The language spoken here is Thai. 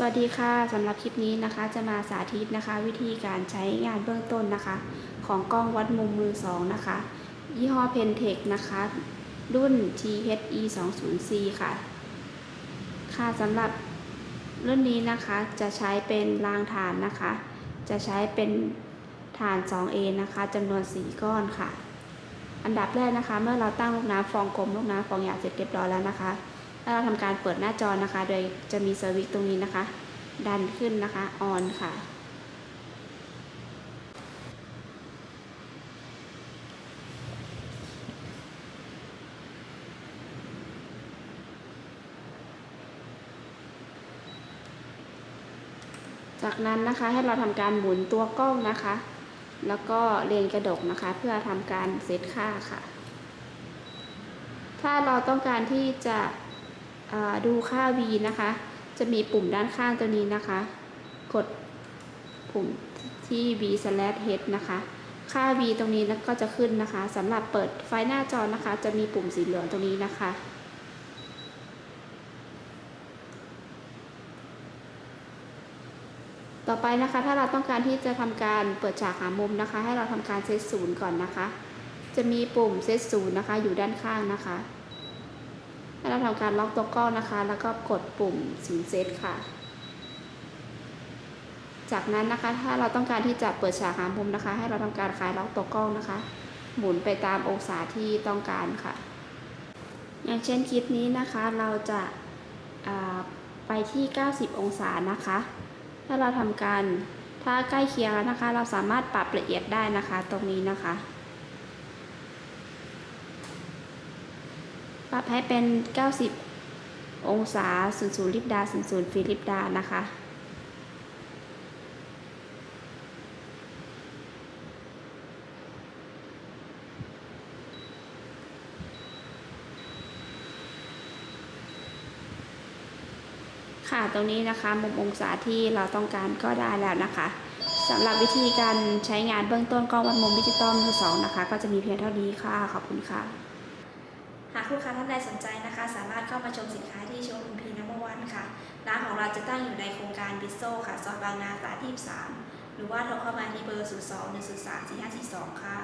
สวัสดีค่ะสำหรับคลิปนี้นะคะจะมาสาธิตนะคะ วิธีการใช้งานเบื้องต้นนะคะ ของกล้องวัดมุมมือ 2 นะคะ ยี่ห้อ PenTech นะคะ รุ่น THE 2 0 C ค่ะ ค่ะสำหรับรุ่นนี้นะคะจะใช้เป็นรางฐานนะคะ จะใช้เป็นฐาน 2A นะคะจำนวน 4 ก้อนค่ะ อันดับแรกนะคะ เมื่อเราตั้งลูกน้ำฟองกลมลูกน้ำฟองหยาเสร็จเรียบร้อยแล้วนะคะ แล้วเราทำการเปิดหน้าจอนะคะ โดยจะมีสวิตช์ตรงนี้นะคะ ดันขึ้นนะคะออนค่ะ จากนั้นนะคะให้เราทำการหมุนตัวกล้องนะคะ แล้วก็เลนกระดกนะคะ เพื่อทำการเซตค่าค่ะ ถ้าเราต้องการที่จะ ดูค่า v นะคะ จะมีปุ่มด้านข้างตัวนี้นะคะ กดปุ่มที่ v slash h นะคะ ค่า v ตรงนี้ก็จะขึ้นนะคะสำหรับเปิดไฟหน้าจอนะคะ จะมีปุ่มสีเหลืองตรงนี้นะคะต่อไปนะคะถ้าเราต้องการที่จะทำการเปิดฉากหามุมนะคะ ให้เราทำการเซตศูนย์ก่อนนะคะ จะมีปุ่มเซตศูนย์นะคะ อยู่ด้านข้างนะคะ ให้เราทำการล็อกตัวกล้องนะคะ แล้วก็กดปุ่มศูนเซตค่ะ จากนั้นนะคะถ้าเราต้องการที่จะเปิดฉากหามุมนะคะ ให้เราทำการคลายล็อกตัวกล้องนะคะ หมุนไปตามองศาที่ต้องการค่ะ อย่างเช่นคลิปนี้นะคะเราจะไปที่ 90 องศานะคะ ถ้าเราทำการถ้าใกล้เคียงแล้วนะคะ เราสามารถปรับละเอียดได้นะคะตรงนี้นะคะ ปรับให้เป็น 90 องศา 00 ลิบดา 00ฟิลิปดา นะคะ ค่ะ ตรงนี้นะคะมุมองศาที่เราต้องการก็ได้แล้วนะคะสำหรับวิธีการใช้งานเบื้องต้นกล้องวัดมุมดิจิตอลมือสองนะคะ ก็จะมีเพียงเท่านี้ค่ะ ขอบคุณค่ะากลูกค้าท่านใดสนใจนะคะ สามารถเข้ามาชมสินค้าที่โชว์รูมพีนัมเบอร์วันค่ะ ร้านของเราจะตั้งอยู่ในโครงการบิสโซค่ะซอยบางนาสาที่3หรือว่าโทรเข้ามาที่เบอร์ 02 103 4542 ค่ะ